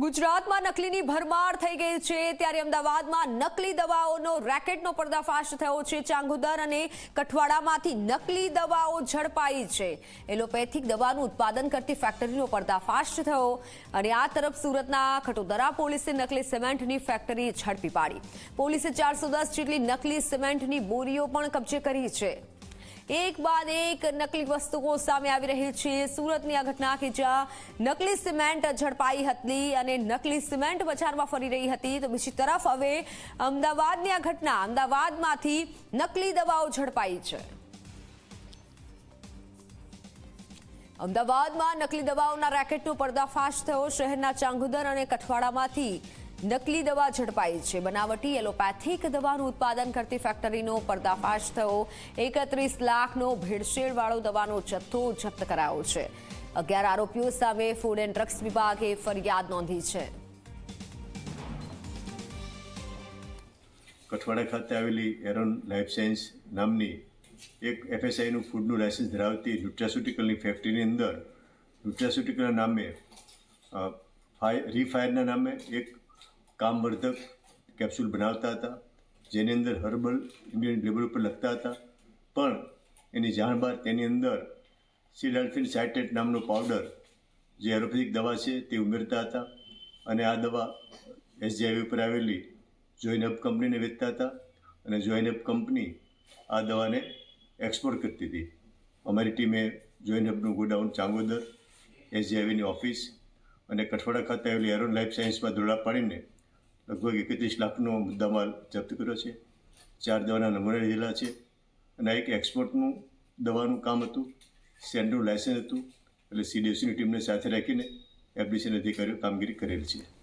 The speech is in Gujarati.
ગુજરાતમાં નકલીની ભરમાર થઈ ગઈ છે. ત્યારે અમદાવાદમાં નકલી દવાઓનો રેકેટનો પર્દાફાશ થયો છે. ચાંગુદર અને કઠવાડામાંથી નકલી દવાઓ ઝડપાઈ છે. એલોપેથિક દવાનું ઉત્પાદન કરતી ફેક્ટરીનો પર્દાફાશ થયો અને આ તરફ સુરતના ખટોદરા પોલીસે નકલી સિમેન્ટની ફેક્ટરી ઝડપી પાડી. પોલીસે ચારસો જેટલી નકલી સિમેન્ટની બોરીઓ પણ કબજે કરી છે. એક બાદ એક નકલી વસ્તુઓ સામે આવી રહી છે. સુરતની આ ઘટના કે જ્યાં નકલી સિમેન્ટ ઝડપાઈ હતી અને નકલી સિમેન્ટ બજારમાં ફરી રહી હતી, તો બીજી તરફ હવે અમદાવાદની આ ઘટના, અમદાવાદમાંથી નકલી દવાઓ ઝડપાઈ છે. અમદાવાદમાં નકલી દવાઓના રેકેટનો પર્દાફાશ થયો. શહેરના ચાંગુદર અને કઠવાડામાંથી નકલી દવા ઝડપાઈ છે. બનાવટી એલોપેથિક દવાનું ઉત્પાદન કરતી ફેક્ટરીનો પર્દાફાશ થયો. એકત્રીસ લાખનો ભેળસેળવાળો દવાનો જથ્થો જપ્ત કરાયો છે. અગિયાર આરોપીઓ સામે ફૂડ એન્ડ ડ્રગ્સ વિભાગે ફરિયાદ નોંધી છે. કઠવાડા ખાતે આવેલી એરોન લાઈફ સાયન્સ નામની એક એફએસઆઈનું ફૂડનું લાયસન્સ ધરાવતી ન્યુટ્રાસ્યુટિકલની ફેક્ટરીની અંદર ન્યુટ્રાસ્યુટિકલના નામે રિફાયરના ફાય રીફાયરના નામે એક કામવર્ધક કેપ્સ્યુલ બનાવતા હતા, જેની અંદર હર્બલ ઇન્ડિયન લેબલ ઉપર લખતા હતા. પણ એની જાણ બાદ તેની અંદર સિડાલ્ફિન સાઇટેટ નામનો પાવડર, જે એરોપેથિક દવા છે તે ઉમેરતા હતા. અને આ દવા એસજીઆઈવી ઉપર આવેલી જોઈનઅપ કંપનીને વેચતા હતા અને જોઈનઅપ કંપની આ દવાને એક્સપોર્ટ કરતી હતી. અમારી ટીમે જોઈનઅપનું ગોડાઉન ચાંગોદર એસજીઆઈવીની ઓફિસ અને કઠવાડા ખાતે આવેલી એરોન લાઈફ સાયન્સમાં દોડા પાડીને લગભગ એકત્રીસ લાખનો મુદ્દામાલ જપ્ત કર્યો છે. ચાર દવાના નમૂના લીધેલા છે અને એક એક્સપોર્ટનું દવાનું કામ હતું. સેન્ટરનું લાયસન્સ હતું. એટલે સીડીએસસીની ટીમને સાથે રાખીને એફડીસીને અધિકારીઓ કામગીરી કરેલ છે.